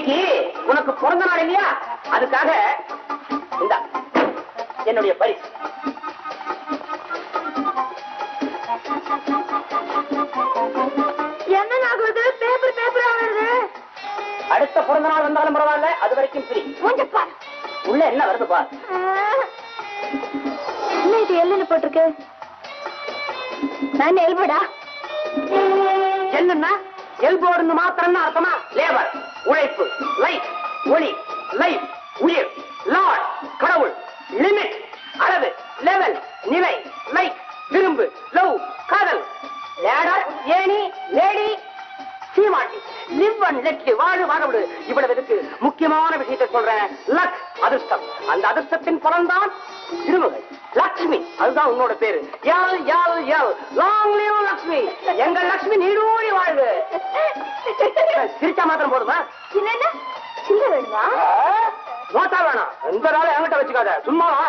இன்னைக்கு உனக்கு பிறந்த நாள் இல்லையா? அதுக்காக இந்த என்னுடைய பரிசு என்ன ஆகுது பேப்பர் பேப்பர் ஆகுது அடுத்த பிறந்த நாள் வந்தாலும் பரவாயில்ல அது வரைக்கும் ஃப்ரீ. மூஞ்சப்பா உள்ள என்ன வருது பார். என்ன இது எல்லுன்னு போட்டிருக்கு? நான் எல்படா என்னன்னா? எல்போர்னு மாத்திரம் அர்த்தமா? லேபர் உழைப்பு லைட் ஒளி லைஃப் உயிர் லார்ட் கடவுள் லிமிட் அளவு லெவல் நிலை லைக் விரும்பு லவ் காதல். லேடர் ஏணி லேடி சீமாட்டி அண்ட் லெட் வாழு வாழவிடு இவ்வளவு இதுக்கு முக்கியமான விஷயத்தை சொல்றேன் லக் அதிர்ஷ்டம். அந்த அதிர்ஷ்டத்தின் பலன்தான் திருமகள் லக்ஷ்மி. அதுதான் உன்னோட பேரு. யால் யால் யால் லாங் லிவ் லக்ஷ்மி. எங்க லக்ஷ்மி நீடூழி வாழ்வு. சிரிச்சா மாத்திரம் போதுமா? என்னன்னா சின்ன வேணுமா? நோட்டா வேணாம். எந்த நாளும் என்கிட்ட வச்சுக்காத. சும்மாவா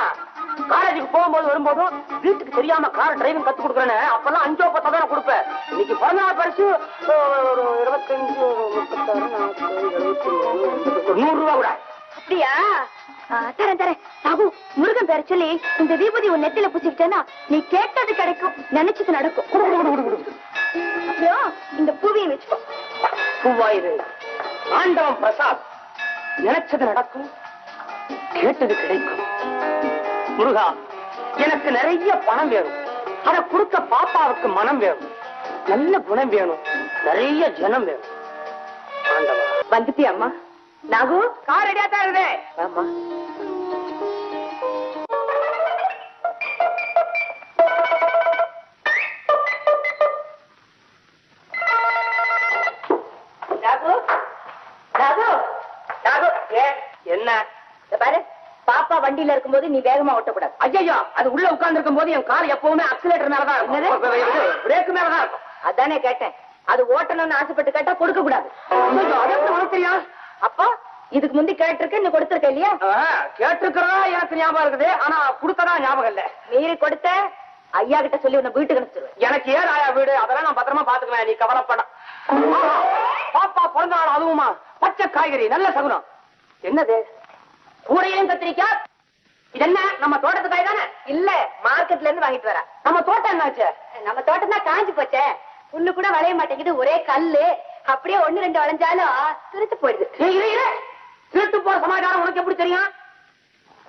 காலேஜுக்கு போகும்போது வரும்போதும் வீட்டுக்கு தெரியாம கார் டிரைவிங் கத்து கொடுக்குறேன்னு. அப்பெல்லாம் அஞ்சோ பத்தோ தான் கொடுப்பேன். இன்னைக்கு பிறந்த பரிசு. ஒரு இருபத்தஞ்சு முப்பத்தாறு நாற்பது எழுபத்தி ஏழு எண்பது, ஒரு நூறு ரூபா கூட. அப்படியா? தரேன் தரேன். சாகு முருகன் பேர சொல்லி இந்த விபூதி உன் நெத்தில பூச்சிக்கிட்டேன்னா நீ கேட்டது கிடைக்கும் நினைச்சது நடக்கும். அப்புறம் இந்த பூவியை வச்சுக்கோ. பூவாயிரு. ஆண்டவன் பிரசாத் நினைச்சது நடக்கும் கேட்டது கிடைக்கும். முருகா எனக்கு நிறைய பணம் வேணும். அதை கொடுக்க பாப்பாவுக்கு மனம் வேணும். நல்ல குணம் வேணும். நிறைய ஜனம் வேணும். ஆண்டவா. வந்துட்டியா அம்மா நாகு கார் ரெடியா தான் இருக்குதே. ஆமா என்ன? பாரு. பாப்பா வண்டியில இருக்கும்போது நீ வேகமா ஓட்டக்கூடாது. ஐயோ அது உள்ள உட்கார்ந்து இருக்கும் போது என் கார் எப்பவுமே அக்சிலேட்டர் மேலதான் பிரேக் மேலதான் அதானே கேட்டேன். அது ஓட்டணும்னு ஆசைப்பட்டு கேட்டா கொடுக்க கூடாது. ஐயோ, அது எப்படி உனக்கு தெரியும்? அப்போ இதுக்கு முந்தி கேட்டிருக்க நீ கொடுத்திருக்க இல்லையா? கேட்டிருக்கிறதா எனக்கு ஞாபகம் இருக்குது. ஆனா கொடுத்ததா ஞாபகம் இல்ல. மீறி கொடுத்த ஐயா கிட்ட சொல்லி உன்னை வீட்டுக்கு அனுப்பிச்சிருவேன். எனக்கு ஏன் ஆயா வீடு? அதெல்லாம் நான் பத்திரமா பாத்துக்குவேன் நீ கவலைப்பட. பாப்பா பிறந்த நாள் அதுவுமா? பச்சை காய்கறி நல்ல சகுனம். என்னது? கூடையிலும் கத்திரிக்காய் இது என்ன நம்ம தோட்டத்து காய் தானே? இல்ல மார்க்கெட்ல இருந்து வாங்கிட்டு வரா நம்ம தோட்டம் என்னாச்சு? நம்ம தோட்டம் தான் காஞ்சு போச்சே. புல்லு கூட விளைய மாட்டேங்குது. ஒரே கல்லு. அப்படியே ஒண்ணு ரெண்டு விளைஞ்சாலும் திருத்து போயிடுது. திருட்டு போற சமாச்சாரம் உனக்கு எப்படி தெரியும்?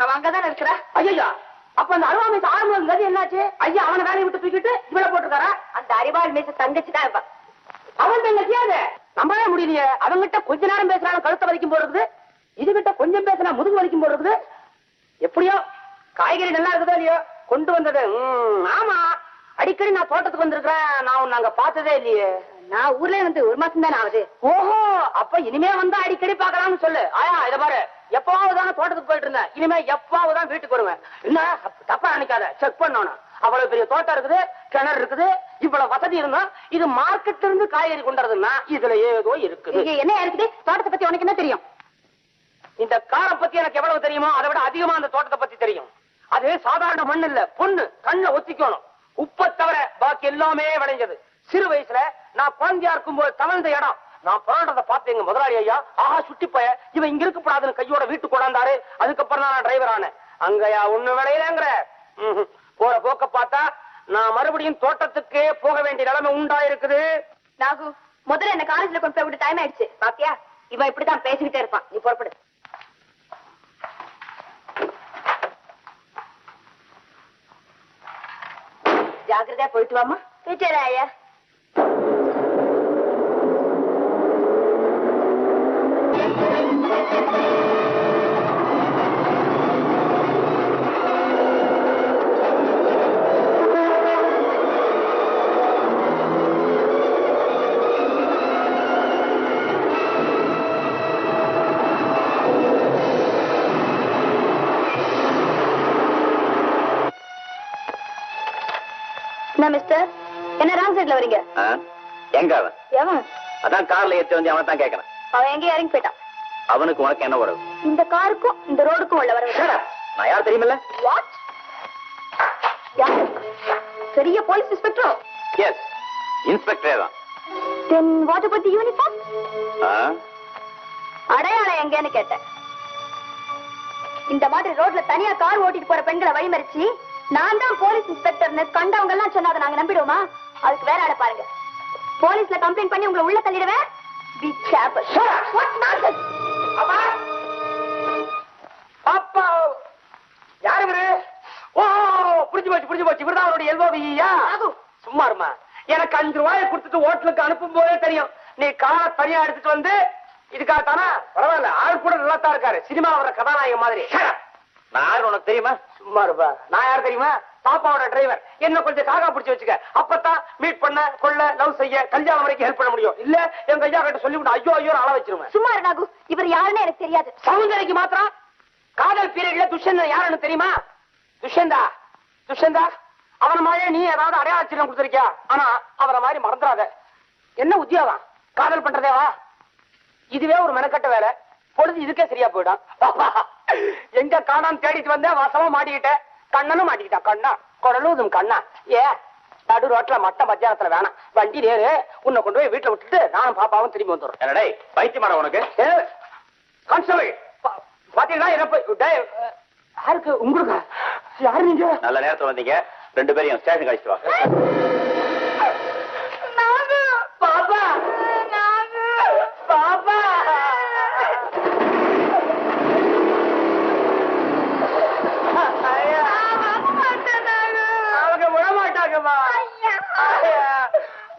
அவன் அங்கதானே இருக்கிறா? ஐயா அப்ப அந்த அருவாமை ஆரம்பம் கதி என்னாச்சு? ஐயா அவனை வேலையை விட்டு தூக்கிட்டு இவளை போட்டுருக்காரா? அந்த அறிவாள் மீச தங்கச்சி தான் அவன் தங்கச்சியாது நம்பவே முடியலையே. அவங்கிட்ட கொஞ்ச நேரம் பேசுறாங்க கழுத்தை வரைக்கும் போடுறது இதுகிட்ட கொஞ்சம் பேசினா முதுகு வரைக்கும் போடுறது எப்படியோ காய்கறி நல்லா இருக்குதோ இல்லையோ கொண்டு வந்தது. ஆமா. அடிக்கடி நான் தோட்டத்துக்கு வந்திருக்கிறேன். நான் அங்க பார்த்ததே இல்லையே. நான் ஊர்ல வந்து ஒரு மாசம் தானே ஆகுது. ஓஹோ அப்ப இனிமே வந்து அடிக்கடி பார்க்கலாம்னு சொல்லு. ஆயா இத பாரு. எப்பவாவது தானே தோட்டத்துக்கு போயிட்டு இருந்தேன். இனிமே எப்பவாவது தான் வீட்டுக்கு வருவேன். என்ன? தப்பா நினைக்காத. செக் பண்ணணும் அவ்வளவு பெரிய தோட்டம் இருக்குது கிணறு இருக்குது இவ்வளவு வசதி இருந்தா இது மார்க்கெட்ல இருந்து காய்கறி கொண்டுறதுன்னா இதுல ஏதோ இருக்குது. இங்க என்ன இருக்குது? தோட்டத்தை பத்தி உனக்கு என்ன தெரியும்? இந்த காரை பத்தி எனக்கு எவ்வளவு தெரியுமோ அதை விட அதிகமா அந்த தோட்டத்தை பத்தி தெரியும். அது சாதாரண மண் இல்ல பொண்ணு. கண்ணை ஒத்திக்கணும். உப்பை தவிர பாக்கி எல்லாமே விளைஞ்சது. சிறு வயசுல நான் குழந்தையா இருக்கும்போது தவழ்ந்த இடம். நான் புரண்டதை பார்த்து எங்க முதலாளி ஐயா. ஆஹா சுட்டி போய இவன் இங்க இருக்கப்படாதுன்னு கையோட வீட்டுக்கு கொண்டாந்தாரு. அதுக்கப்புறம் தான் நான் டிரைவர் ஆனேன். அங்கயா ஒண்ணு விளையலங்கிற. போற போக்க பார்த்தா நான் மறுபடியும் தோட்டத்துக்கே போக வேண்டிய நிலைமை உண்டா இருக்குது நாகு முதல்ல என்ன காலேஜ்ல கொண்டு போய் விட்டு டைம் ஆயிடுச்சு. பாத்தியா? இவன் இப்படிதான் பேசிக்கிட்டே இருப்பான். நீ புறப்படு. ஜாக்கிரதையா போயிட்டு வாமா போயிட்டு ஐயா. என்ன மிஸ்டர் என்ன ராங் சைடுல வரீங்க? எங்க அவன்? எவன்? அதான் கார்ல ஏத்தி வந்து அவன் தான் கேட்கறான் அவன் எங்கேயும் இறங்கி போயிட்டான். அவனுக்கு உனக்கு என்ன உறவு? இந்த காருக்கும் இந்த ரோடுக்கும் உள்ள Shut வர up. நான் யார் தெரியுமில்ல? வாட் யாரு? பெரிய போலீஸ் இன்ஸ்பெக்டரோ? எஸ் இன்ஸ்பெக்டரே தான். Then what about the uniform? அடையாளம் எங்கன்னு கேட்டேன். இந்த மாதிரி ரோட்ல தனியா கார் ஓட்டிட்டு போற பெண்களை வழிமறிச்சு நான் தான் போலீஸ் இன்ஸ்பெக்டர்னு கண்டவங்க எல்லாம் சொன்னாத நாங்க நம்பிடுவோமா? அதுக்கு வேற ஆளை பாருங்க. போலீஸ்ல கம்ப்ளைண்ட் பண்ணி உங்களை உள்ள தள்ளிடுவேன். Nonsense! அப்பா. அப்பா. யாரு இவரு? ஓ புரிஞ்சு போச்சு புரிஞ்சு போச்சு. இவர்தான் அவருடைய எல்ஓவியா சும்மா இருமா. எனக்கு அஞ்சு ரூபாயை கொடுத்துட்டு ஹோட்டலுக்கு அனுப்பும் போதே தெரியும். நீ காரை தனியா எடுத்துட்டு வந்து இதுக்காக தானா பரவாயில்ல. ஆள் கூட நல்லா தான் இருக்காரு. சினிமா வர கதாநாயகன் மாதிரி. நான் உனக்கு தெரியுமா? சும்மா இருப்பா. நான் யார் தெரியுமா? பாப்பாவோட டிரைவர் என்ன கொஞ்சம் காகா பிடிச்சு வச்சுக்க. அப்பதான் மீட் பண்ண கொள்ள லவ் செய்ய கல்யாணம் வரைக்கும் ஹெல்ப் பண்ண முடியும். இல்ல எங்க ஐயா கிட்ட சொல்லிவிட்டு ஐயோ ஐயோ வச்சிருவேன். சும்மா நாகு. இவர் யாருன்னு எனக்கு தெரியாது. சௌந்தரிக்கு மாத்திரம் காதல் பீரியட்ல துஷ்யந்தன் யாருன்னு தெரியுமா? துஷ்யந்தா. துஷ்யந்தா அவன மாதிரி நீ ஏதாவது அடையாள சின்னம் கொடுத்திருக்கியா? ஆனா அவரை மாதிரி மறந்துடாத. என்ன உத்தியோகம்? காதல் பண்றதேவா? இதுவே ஒரு மெனக்கட்ட வேலை. பொழுது இதுக்கே சரியா போயிடும். எங்க காணாம தேடிட்டு வந்தேன் வாசமா மாட்டிக்கிட்டேன். கண்ணனும் மாட்டிக்கிட்டான் கண்ணா? குடலூதும் கண்ணா. ஏ நடு ரோட்ல மட்ட மத்தியானத்துல வேணாம். வண்டி நேரு உன்னை கொண்டு போய் வீட்டுல விட்டுட்டு நானும் பாப்பாவும் திரும்பி வந்துடுறோம். என்னடே பைத்தியமாடா உனக்கு? கான்ஸ்டபிள் பாத்தீங்களா? என்ன யாருக்கு உங்களுக்கு? யாரு நீங்க? நல்ல நேரத்துல வந்தீங்க. ரெண்டு பேரையும் ஸ்டேஷன் கழிச்சிட்டு வாங்க பாப்பா பாப்பா ஐயா. அவங்க விடமாட்டாங்கம்மா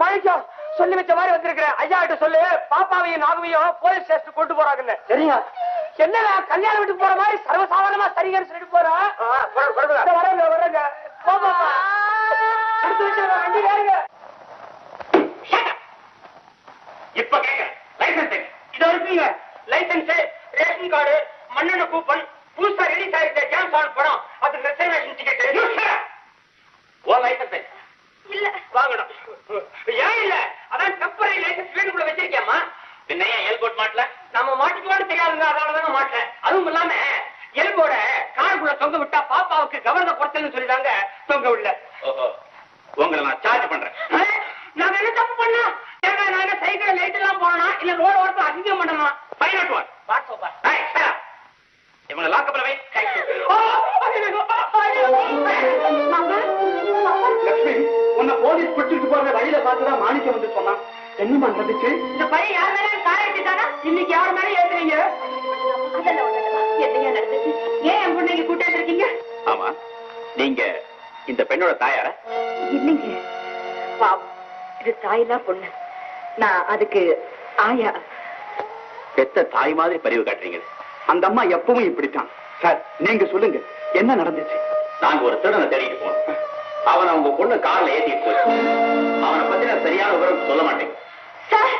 மனுஷன் சொல்லி வச்ச மாதிரி வந்திருக்கிறேன் ஐயா கிட்ட சொல்லு பாப்பாவையும் நாகவையும் போலீஸ் ஸ்டேஷன் கொண்டு போறாங்கன்னு சரிங்க என்ன கல்யாணம் வீட்டுக்கு போற மாதிரி சர்வசாதாரணமா சரிங்கன்னு சொல்லிட்டு போறா? வரங்க வரங்க. போமா அடுத்த விஷயம் இப்ப கேட்க லைசன்ஸ் இத இருக்குங்க லைசன்ஸ் ரேஷன் கார்டு மண்ணெண்ண கூப்பன் புதுசா ரிலீஸ் ஆயிருக்க ஜேம்ஸ் பாண்ட் படம் அதுக்கு ரிசர்வேஷன் டிக்கெட் ஓ லைசன்ஸ் இல்ல வாங்கணும் ஏன் இல்ல அதான் டெம்பரரி லைசன்ஸ் வீட்டுக்குள்ள வச்சிருக்கேம்மா பின்ன ஏன் எல்போர்ட் மாட்டல நம்ம மாட்டிக்குவான்னு தெரியாதுங்க அதனால தாங்க மாட்டேன். அதுவும் இல்லாம எல்போர்ட காருக்குள்ள தொங்க விட்டா பாப்பாவுக்கு கவர்ன குறைச்சல்னு சொல்லிட்டாங்க தொங்க விடல. ஓஹோ. உங்களை நான் சார்ஜ் பண்றேன். நாங்க என்ன தப்பு பண்ணா ஏங்க நான் என்ன சைக்கிள் லைட் எல்லாம் போடணும்? இல்ல ரோடு ஓரத்தை அதிகம் நாட் ஒன் வாட்ஸ்அப்பா இவங்க லாக்கப்ல வை லட்சுமி உன்னை போலீஸ் பிடிச்சிட்டு போற வழியில பார்த்துதான் மாணிக்கம் வந்து சொன்னான். என்னமா நடந்துச்சு இந்த பையன் யார் மேல காய ஏத்திட்டானா இன்னைக்கு யார் மேல ஏத்துறீங்க? அதெல்லாம் ஒண்ணும்? இல்லம்மா. என்னையா நடந்துச்சு? ஏன் என் பொண்ணைக்கு கூட்டாந்து இருக்கீங்க ஆமா. நீங்க இந்த பெண்ணோட தாயாரா? இல்லைங்க. பாவம். இது தாயில்லா பொண்ணு. நான் அதுக்கு ஆயா. பெத்த தாய் மாதிரி பரிவு காட்டுறீங்க. அந்த அம்மா எப்பவும் இப்படித்தான். சார் நீங்க சொல்லுங்க. என்ன நடந்துச்சு? நாங்க ஒரு திருடனை தேடிட்டு போனோம். அவனை உங்க பொண்ணு கார்ல ஏத்திட்டு போய் அவனை பத்தி நான் சரியான விவரம் சொல்ல மாட்டேன் சார்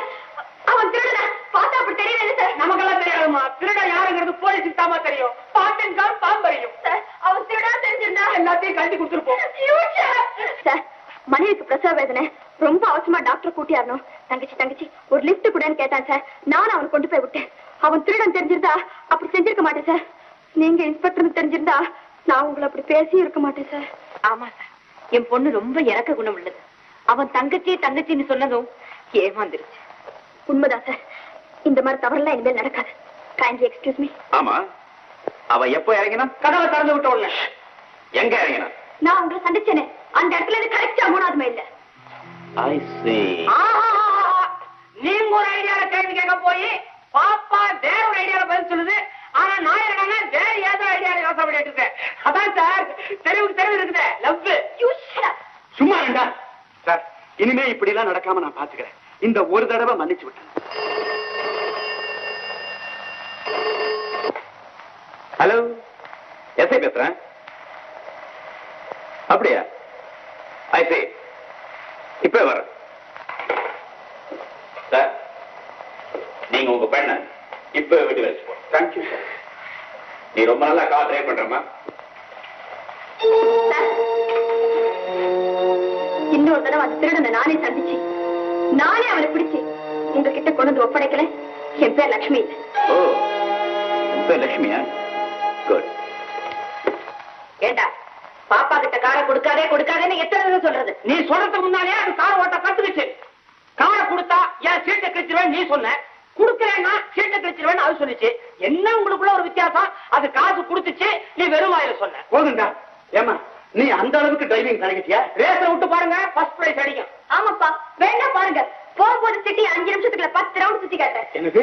அவன் திருடனா பார்த்தா அப்படி தெரியல சார் நமக்கெல்லாம் தெரியாதுமா திருட யாருங்கிறது போலீஸுக்கு தாமா தெரியும் பாட்டன் கால் பாம்பறியும் சார் அவன் திருடா தெரிஞ்சிருந்தா எல்லாத்தையும் கழட்டி கொடுத்துருப்போம் சார் மனைவிக்கு பிரசவ வேதனை ரொம்ப அவசரமா டாக்டர் கூட்டியாரணும் தங்கச்சி தங்கச்சி ஒரு லிஃப்ட் கூடன்னு கேட்டான் சார் நானும் அவன் கொண்டு போய் விட்டேன். அவன் திருடன் தெரிஞ்சிருந்தா அப்படி செஞ்சிருக்க மாட்டேன் சார் நீங்க இன்ஸ்பெக்டர் தெரிஞ்சிருந்தா நான் உங்களை அப்படி பேசி இருக்க மாட்டேன் சார் ஆமா சார் என் பொண்ணு ரொம்ப இறக்க குணம் உள்ளது. அவன் தங்கச்சி தங்கச்சின்னு சொன்னதும் ஏமாந்துருச்சு. உண்மைதான் சார் இந்த மாதிரி தவறெல்லாம் இனிமேல் நடக்காது. கைண்ட்லி எக்ஸ்கியூஸ் மீ ஆமா. அவ எப்போ இறங்கினா கதவை திறந்து விட்ட உடனே. எங்க இறங்கினா? நான் உங்களை சந்திச்சேனே. அந்த இடத்துல இருந்து கரெக்டா மூணாவது மைல்ல ஐ ஆஹா! நீங்க ஒரு ஐடியால கேள்வி கேட்க போய் பாப்பா வேற ஒரு ஐடியால பதில் சொல்லுது. ஆனா நான் என்னன்னா வேற ஏதோ ஐடியால யோசனை பண்ணிட்டு இருக்கேன். அதான் சார் தெருவுக்கு தெருவு இருக்குது. லவ் சும்மா வேண்டா சார் இனிமே இப்படி எல்லாம் நடக்காம நான் பாத்துக்கிறேன். இந்த ஒரு தடவை மன்னிச்சு விட்டேன். ஹலோ எஸ்ஐ பேசுறேன். அப்படியா? ஐ இப்ப வரேன் சார் நீங்க உங்க பெண்ண இப்ப வீட்டுக்கு வச்சு போ தேங்க்யூ சார் நீ ரொம்ப நல்லா கார் டிரைவ் பண்றமா இன்னொரு தடவை அந்த திருடனை நானே சந்திச்சு நானே அவனை பிடிச்சு உங்ககிட்ட கொண்டு வந்து ஒப்படைக்கல. என் பேர் லட்சுமி ஓ உன் பேர் லட்சுமியா குட் ஏண்டா பாப்பா கிட்ட காரை கொடுக்காதே கொடுக்காதேன்னு எத்தனை தடவை சொல்றது? நீ சொல்றதுக்கு முன்னாலே அது கார் ஓட்ட கத்துக்குச்சு. காரை கொடுத்தா என் சீட்டை கிழிச்சிருவேன் நீ சொன்ன. குடுக்கறேன்னா சீட்டை கழிச்சிருவேன்னு அது சொல்லிச்சு. என்ன உங்களுக்குள்ள ஒரு வித்தியாசம்? அது காசு கொடுத்துச்சு நீ வெறும் வாயில சொன்ன. போதுண்டா ஏமா நீ அந்த அளவுக்கு டிரைவிங் பழகிட்டியா ரேஸ்ல விட்டு பாருங்க ஃபர்ஸ்ட் பிரைஸ் அடிக்கும். ஆமாப்பா. வேணா பாருங்க. போகும்போது சிட்டி அஞ்சு நிமிஷத்துக்குள்ள பத்து ரவுண்ட் சுத்தி காட்டேன் எனக்கு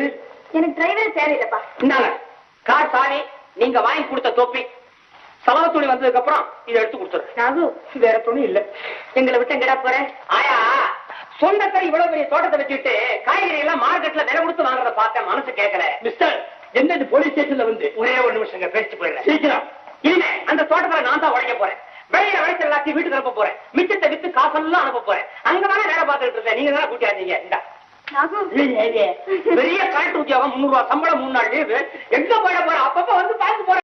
எனக்கு டிரைவரே தேவையில்லைப்பா. இந்தாங்க. கார் சாவி நீங்க வாங்கி கொடுத்த தொப்பி. சலவ துணி வந்ததுக்கு அப்புறம் இதை எடுத்து கொடுத்துரு. நாகு வேற துணி இல்ல. எங்களை விட்டு எங்கடா போற? ஆயா சொந்தத்தை இவ்வளவு பெரிய தோட்டத்தை வச்சுட்டு காய்கறி எல்லாம் மார்க்கெட்ல விலை கொடுத்து வாங்குறத பார்த்தேன் மனசு கேட்கல மிஸ்டர் என்ன இந்த போலீஸ் ஸ்டேஷன்ல வந்து? ஒரே ஒரு நிமிஷங்க பேசிட்டு போயிடுறேன். சீக்கிரம். இனிமே அந்த தோட்டத்துல நான் தான் உழைக்க போறேன். வெளியில விளைச்சல் எல்லாத்தையும் வீட்டுக்கு அனுப்ப போறேன். மிச்சத்தை வித்து காசெல்லாம் அனுப்ப போறேன். அங்க தானே வேலை பார்த்துட்டு இருந்தேன். நீங்க தானே கூட்டியாந்தீங்க இந்தா. நாகு. பெரிய கரண்ட் உத்தியோகம் முன்னூறு ரூபாய் சம்பளம் மூணு நாள் லீவு எங்க போயிட போற?